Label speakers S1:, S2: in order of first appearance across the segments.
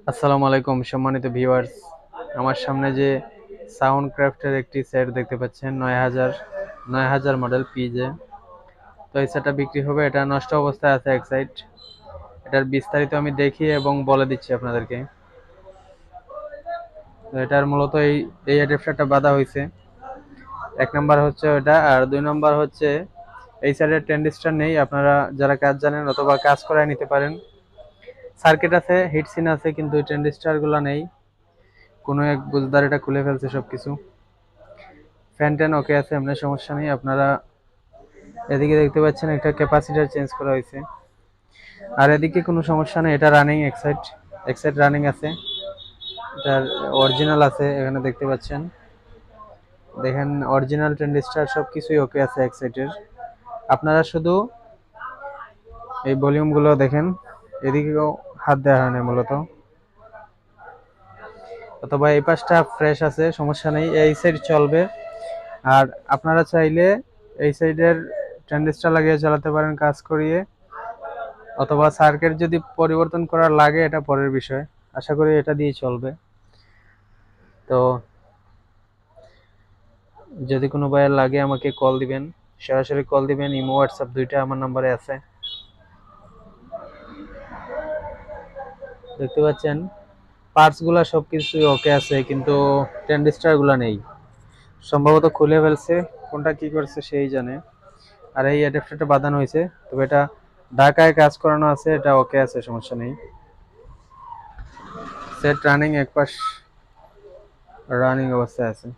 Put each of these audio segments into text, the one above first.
S1: আসসালামু আলাইকুম, সম্মানিত ভিউয়ার্স। আমার সামনে যে সাউন্ড ক্রাফটের একটি সেট দেখতে পাচ্ছেন, নয় হাজার নয় হাজার মডেল পিজে তো এই সেটটা বিক্রি হবে, এটা নষ্ট অবস্থায় আছে এক সাইড এটার বিস্তারিত আমি দেখি এবং বলে দিচ্ছি আপনাদেরকে। তো এটার মূলত এই এই অ্যাডাপ্টারটা বাঁধা হয়েছে। এক নাম্বার হচ্ছে ওটা আর দুই নাম্বার হচ্ছে এই সাইডের ট্রেন্ডিস্টার নেই। আপনারা যারা কাজ জানেন অথবা কাজ করায় নিতে পারেন সার্কিট আছে হিট সিন আছে, কিন্তু এই ট্রেন্ডিস্টারগুলো নেই। কোনো এক বুঝদার এটা খুলে ফেলছে সবকিছু। ফ্যান ট্যান ওকে আছে, এমনি সমস্যা নেই। আপনারা এদিকে দেখতে পাচ্ছেন একটা ক্যাপাসিটার চেঞ্জ করা হয়েছে। আর এদিকে কোনো সমস্যা নেই, এটা রানিং এক সাইড এক সাইড রানিং আছে। এটার অরিজিনাল আছে, এখানে দেখতে পাচ্ছেন। দেখেন অরিজিনাল ট্রেন্ডিস্টার সব কিছুই ওকে আছে এক সাইডের আপনারা শুধু এই ভলিউমগুলো দেখেন। এদিকেও হাত দেওয়া হয় না মূলত। অথবা এই পাশটা ফ্রেশ আছে, সমস্যা নেই, এই সাইড চলবে। আর আপনারা চাইলে এই সাইডের ট্রেন্ডিস্টার লাগিয়ে চালাতে পারেন, কাজ করিয়ে। অথবা সার্কেট যদি পরিবর্তন করার লাগে, এটা পরের বিষয়। আশা করি এটা দিয়ে চলবে। তো যদি কোনো ভাইয়ের লাগে, আমাকে কল দিবেন। সরাসরি কল দিবেন, ইমো, হোয়াটসঅ্যাপ দুইটা আমার নাম্বারে আছে। দেখতে পাচ্ছেন? পার্টসগুলো সব কিছু ওকে আছে, কিন্তু ট্রেন্ডিস্টারগুলো নেই। সম্ভবত খুলে ফেলছে। কোনটা কি করছে সেই জানে। আর এই অ্যাডাপ্টারটা বাঁধানো হয়েছে। তবে এটা ঢাকায় কাজ করানো আছে, এটা ওকে আছে, সমস্যা নেই। সেট রানিং এক পাশ রানিং অবস্থায় আছে।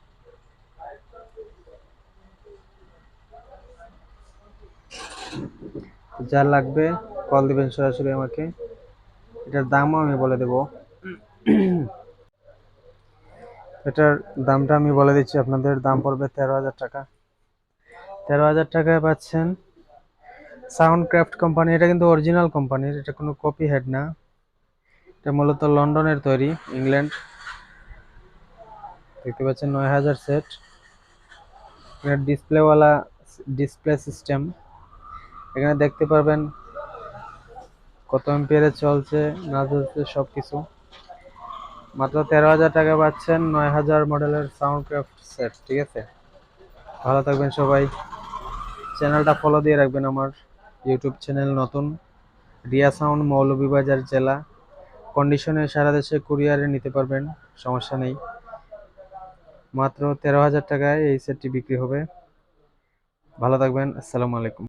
S1: যা লাগবে কল দিবেন সরাসরি আমাকে। এটার দামও আমি বলে দেব। এটার দামটা আমি বলে দিচ্ছি, আপনাদের দাম পড়বে তেরো হাজার টাকা। তেরো হাজার টাকায় পাচ্ছেন সাউন্ড ক্রাফট কোম্পানি এটা কিন্তু অরিজিনাল কোম্পানির এটা কোনো কপি হেড না। এটা মূলত লন্ডনের তৈরি, ইংল্যান্ড। দেখতে পাচ্ছেন নয় হাজার সেট। এখানে ডিসপ্লেওয়ালা ডিসপ্লে সিস্টেম এখানে দেখতে পারবেন কত এম্পিয়ারে চলছে, না চলছে সব কিছু মাত্র তেরো হাজার টাকা পাচ্ছেন নয় হাজার মডেলের সাউন্ড ক্রাফট সেট ঠিক আছে? ভালো থাকবেন সবাই। চ্যানেলটা ফলো দিয়ে রাখবেন আমার ইউটিউব চ্যানেল নতুন। রিয়া সাউন্ড মৌলভীবাজার জেলা। কন্ডিশনে সারা দেশে কুরিয়ারে নিতে পারবেন, সমস্যা নেই। মাত্র তেরো হাজার টাকায় এই সেটটি বিক্রি হবে। ভালো থাকবেন, আসসালামু আলাইকুম।